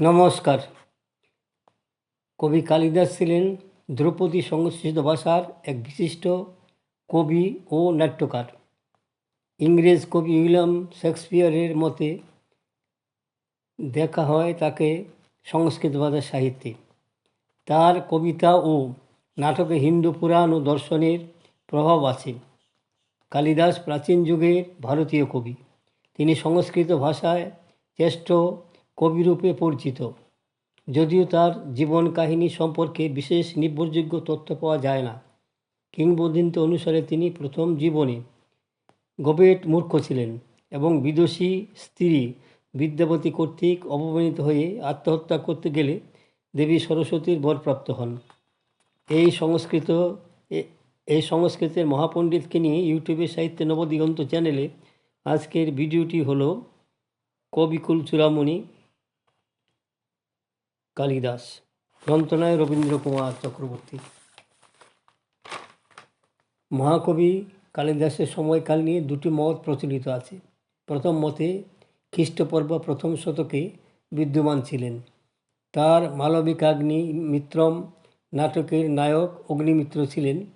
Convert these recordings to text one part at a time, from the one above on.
নমস্কার। কবি কালিদাস ছিলেন ধ্রুপদী সংস্কৃত ভাষার এক বিশিষ্ট কবি ও নাট্যকার। ইংরেজ কবি উইলিয়াম শেক্সপিয়ারের মতে, দেখা হয় তাকে সংস্কৃত ভাষার সাহিত্যে। তার কবিতা ও নাটকে হিন্দু পুরাণ ও দর্শনের প্রভাব আছে। কালিদাস প্রাচীন যুগের ভারতীয় কবি। তিনি সংস্কৃত ভাষায় শ্রেষ্ঠ কবিরূপে পরিচিত। যদিও তার জীবন কাহিনী সম্পর্কে বিশেষ নির্ভরযোগ্য তথ্য পাওয়া যায় না। কিংবদন্তি অনুসারে তিনি প্রথম জীবনে গবেট মূর্খ ছিলেন এবং বিদুষী স্ত্রী বিদ্যাপতি কর্তৃক অপমানিত হয়ে আত্মহত্যা করতে গেলে দেবী সরস্বতীর বরপ্রাপ্ত হন। এই সংস্কৃত এই সংস্কৃতের মহাপণ্ডিতকে নিয়ে ইউটিউবে সাহিত্যে নবদিগন্ত চ্যানেলে আজকের ভিডিওটি হলো কবিকুল চূড়ামণি কালিদাস গ্রন্থনায় রবীন্দ্র কুমার চক্রবর্তী। মহাকবি কালিদাসের সময়কাল নিয়ে দুটি মত প্রচলিত আছে। প্রথম মতে, খ্রিস্টপূর্ব প্রথম শতকে বিদ্যমান ছিলেন। তার মালবিকাগ্নি মিত্রম নাটকের নায়ক অগ্নিমিত্র ছিলেন।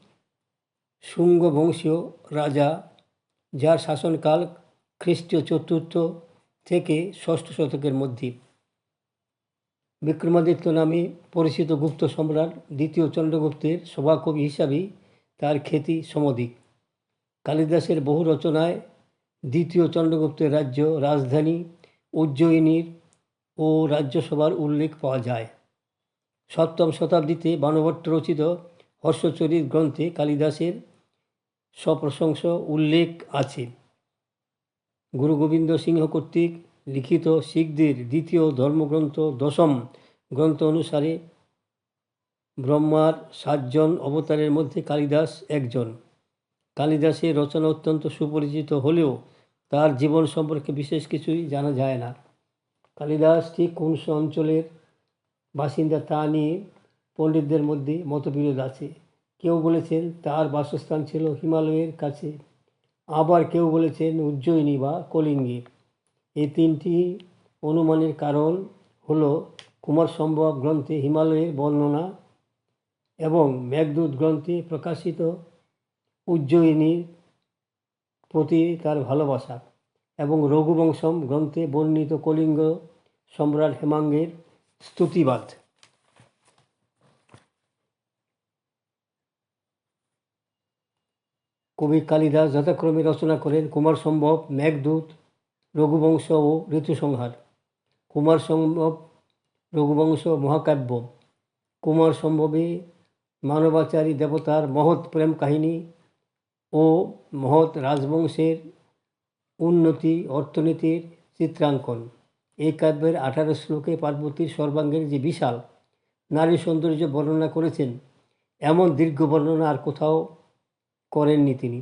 শুঙ্গ বংশীয় রাজা, যার শাসনকাল খ্রিস্টীয় চতুর্থ থেকে ষষ্ঠ শতকের মধ্যে। বিক্রমাদিত্য নামে পরিচিত গুপ্ত সম্রাট দ্বিতীয় চন্দ্রগুপ্তের সভাকবি হিসাবেই তার খ্যাতি সমধিক। কালিদাসের বহু রচনায় দ্বিতীয় চন্দ্রগুপ্তের রাজ্য রাজধানী, উজ্জয়িনীর ও রাজ্যসভার উল্লেখ পাওয়া যায়। সপ্তম শতাব্দীতে বানভট্ট রচিত হর্ষচরিত গ্রন্থে কালিদাসের সপ্রশংস উল্লেখ আছে। গুরু গোবিন্দ সিংহ কর্তৃক লিখিত শিখদের দ্বিতীয় ধর্মগ্রন্থ দশম গ্রন্থ অনুসারে ব্রহ্মার সাতজন অবতারের মধ্যে কালিদাস একজন। কালিদাসের রচনা অত্যন্ত সুপরিচিত হলেও তার জীবন সম্পর্কে বিশেষ কিছুই জানা যায় না। কালিদাস ঠিক কোন অঞ্চলের বাসিন্দা তা নিয়ে পণ্ডিতদের মধ্যে মতবিরোধ আছে। কেউ বলেছেন তার বাসস্থান ছিল হিমালয়ের কাছে। আবার কেউ বলেছেন উজ্জয়িনী বা কলিঙ্গে এই তিনটি অনুমানের কারণ হলো কুমার সম্ভব গ্রন্থে হিমালয়ের বর্ণনা এবং মেঘদূত গ্রন্থে প্রকাশিত উজ্জয়িনীর প্রতি তার ভালোবাসা এবং রঘুবংশম গ্রন্থে বর্ণিত কলিঙ্গ সম্রাট হেমাঙ্গের স্তুতিবাদ। কবি কালিদাস যথাক্রমে রচনা করেন, কুমার সম্ভব, মেঘদূত রঘুবংশ ও ঋতুসংহার। কুমার সম্ভব রঘুবংশ মহাকাব্য। কুমার সম্ভবে মানবাচারী দেবতার মহৎ প্রেম কাহিনী ও মহৎ রাজবংশের উন্নতি অর্থনীতির চিত্রাঙ্কন। এই কাব্যের আঠারো শ্লোকে পার্বতীর সর্বাঙ্গের যে বিশাল নারী সৌন্দর্য বর্ণনা করেছেন, এমন দীর্ঘ বর্ণনা আর কোথাও করেননি তিনি।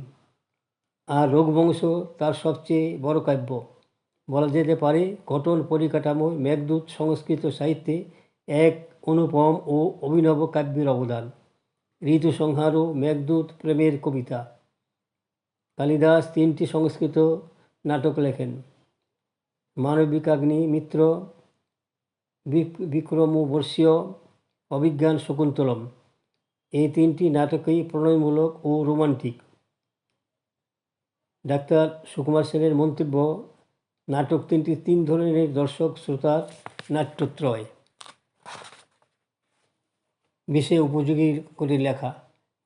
আর রঘুবংশ তার সবচেয়ে বড় কাব্য। বলা যেতে পারে গঠন পরিকাঠামো, মেঘদূত সংস্কৃত সাহিত্যে এক অনুপম ও অভিনব কাব্যের অবদান। ঋতু সংহার ও মেঘদূত প্রেমের কবিতা। কালিদাস তিনটি সংস্কৃত নাটক লেখেন। মানবিকাগ্নি মিত্র, বিক- বিক্রমবর্ষীয় অভিজ্ঞান শকুন্তলম। এই তিনটি নাটকেই প্রণয়মূলক ও রোমান্টিক। ডাক্তার সুকুমার সেনের মন্তব্য নাটক তিনটি তিন ধরনের দর্শক শ্রোতার নাট্যত্রয়। বিষয় উপযোগী করে লেখা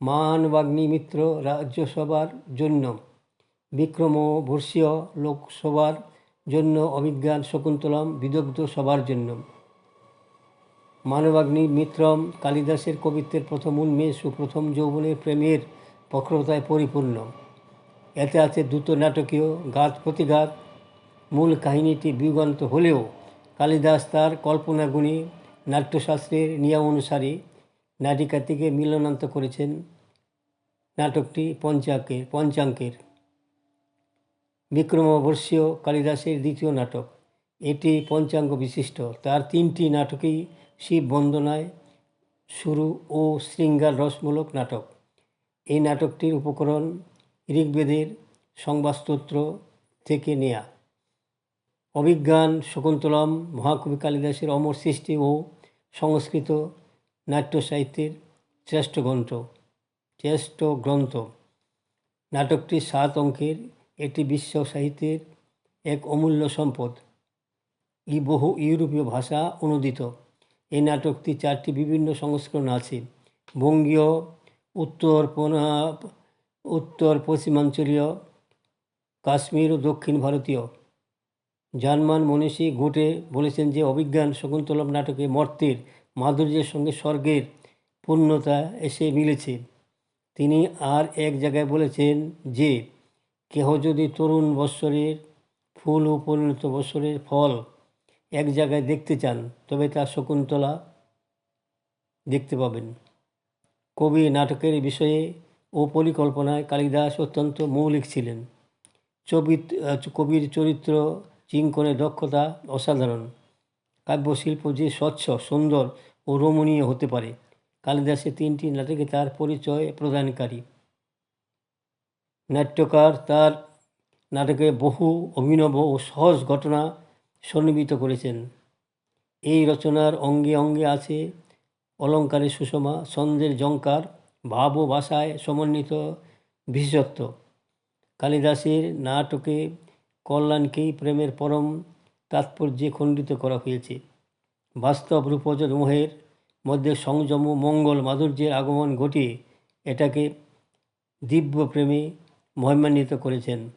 মানবাগ্নি মিত্র রাজ্যসভার জন্য বিক্রমবর্ষীয় লোকসভার জন্য অভিজ্ঞান শকুন্তলম বিদগ্ধ সবার জন্য। মানবাগ্নি মিত্রম কালিদাসের কবিত্বের প্রথম উন্মেষ ও প্রথম যৌবনের প্রেমের প্রখরতায় পরিপূর্ণ। এতে আছে দ্রুত নাটকীয় গাত প্রতিঘাত মূল কাহিনীটি বিগন্ত হলেও কালিদাস তার কল্পনাগুণী, নাট্যশাস্ত্রের নিয়ম অনুসারে নাটিকাটিকে মিলনান্ত করেছেন নাটকটি পঞ্চাঙ্কের পঞ্চাঙ্কের। বিক্রমবর্ষীয় কালিদাসের দ্বিতীয় নাটক। এটি পঞ্চাঙ্গ বিশিষ্ট। তার তিনটি নাটকই শিব বন্দনায় শুরু ও শৃঙ্গার রসমূলক নাটক। এই নাটকটির উপকরণ ঋগ্বেদের সংবাদস্তোত্র থেকে নেয়া। অভিজ্ঞান শকুন্তলম মহাকবি কালিদাসের অমর সৃষ্টি ও সংস্কৃত নাট্য সাহিত্যের শ্রেষ্ঠ গ্রন্থ শ্রেষ্ঠ গ্রন্থ। নাটকটি সাত অঙ্কের এটি বিশ্ব সাহিত্যের এক অমূল্য সম্পদ। ই বহু ইউরোপীয় ভাষা অনুদিত। এই নাটকটি চারটি বিভিন্ন সংস্করণ আছে। বঙ্গীয়, উত্তর উত্তর পশ্চিমাঞ্চলীয়, কাশ্মীর ও দক্ষিণ ভারতীয়। জার্মান মনীষী গোটে বলেছেন যে অভিজ্ঞান শকুন্তলম নাটকে মর্তের মাধুর্যের সঙ্গে স্বর্গের পূর্ণতা এসে মিলেছে। তিনি আর এক জায়গায় বলেছেন যে, কেহ যদি তরুণ বৎসরের ফুল ও পরিণত বৎসরের ফল এক জায়গায় দেখতে চান, তবে তা শকুন্তলা দেখতে পাবেন। কবি নাটকের বিষয়ে ও পরিকল্পনায় কালিদাস অত্যন্ত মৌলিক ছিলেন। ছবি কবির চরিত্র চিঙ্কনের দক্ষতা অসাধারণ। কাব্যশিল্প যে স্বচ্ছ, সুন্দর ও রমণীয় হতে পারে, কালিদাসের তিনটি নাটকে তার পরিচয় প্রদানকারী। নাট্যকার তার নাটকে বহু অভিনব ও সহজ ঘটনা সন্নিবিত করেছেন। এই রচনার অঙ্গে অঙ্গে আছে অলঙ্কারের সুষমা, ছন্দের জঙ্কার ভাব ও ভাষায় সমন্বিত বিশেষত্ব। কালিদাসের নাটকে কল্যাণকেই প্রেমের পরম তাৎপর্যে খণ্ডিত করা হয়েছে। বাস্তব রূপজ মোহের মধ্যে সংযম, মঙ্গল, মাধুর্যের আগমন ঘটিয়ে এটাকে দিব্য প্রেমে মহিমান্বিত করেছেন।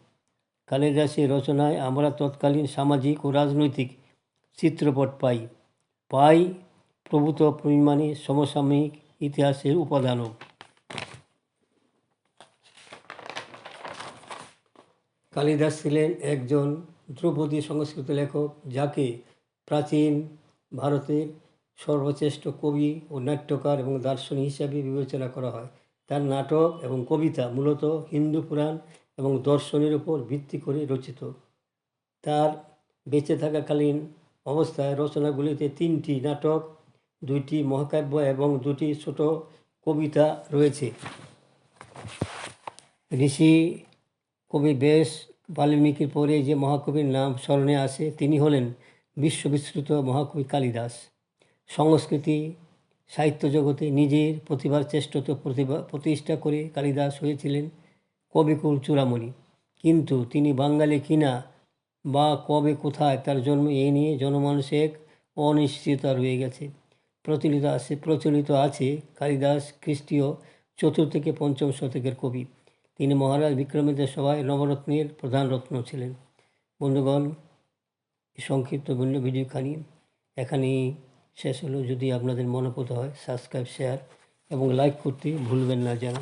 কালিদাসের রচনায় আমরা তৎকালীন সামাজিক ও রাজনৈতিক চিত্রপট পাই। পাই প্রভূত পরিমাণে সমসাময়িক ইতিহাসের উপাদানও। কালিদাস ছিলেন একজন ধ্রুপদী সংস্কৃত লেখক, যাকে প্রাচীন ভারতের সর্বশ্রেষ্ঠ কবি ও নাট্যকার এবং দার্শনিক হিসাবে বিবেচনা করা হয়। তার নাটক এবং কবিতা মূলত হিন্দু পুরাণ এবং দর্শনের উপর ভিত্তি করে রচিত। তার বেঁচে থাকাকালীন অবস্থায় রচনাগুলিতে তিনটি নাটক, দুইটি মহাকাব্য এবং দুটি ছোট কবিতা রয়েছে। ঋষি কবি বেশ বাল্মীকির পরে যে মহাকবির নাম স্মরণে আসে, তিনি হলেন বিশ্ববিশ্রুত মহাকবি কালিদাস। সংস্কৃতি, সাহিত্য জগতে নিজের প্রতিভার চেষ্টত প্রতিভা, প্রতিষ্ঠা করে কালিদাস হয়েছিলেন কবিকুল চূড়ামণি। কিন্তু তিনি বাঙালি কিনা বা কবে কোথায় তার জন্ম এই নিয়ে জনমানুষে এক অনিশ্চয়তা রয়ে গেছে। প্রচলিত আছে প্রচলিত আছে কালিদাস খ্রিস্টীয় চতুর্থ থেকে পঞ্চম শতকের কবি। তিনি মহারাজ বিক্রমিতের সভায় নবরত্নের প্রধান রত্ন ছিলেন। বন্ধুগণ, এই সংক্ষিপ্ত ভিন্ন ভিডিওখানি এখানেই শেষ হলো। যদি আপনাদের মনে হয় সাবস্ক্রাইব শেয়ার এবং লাইক করতে ভুলবেন না যেন।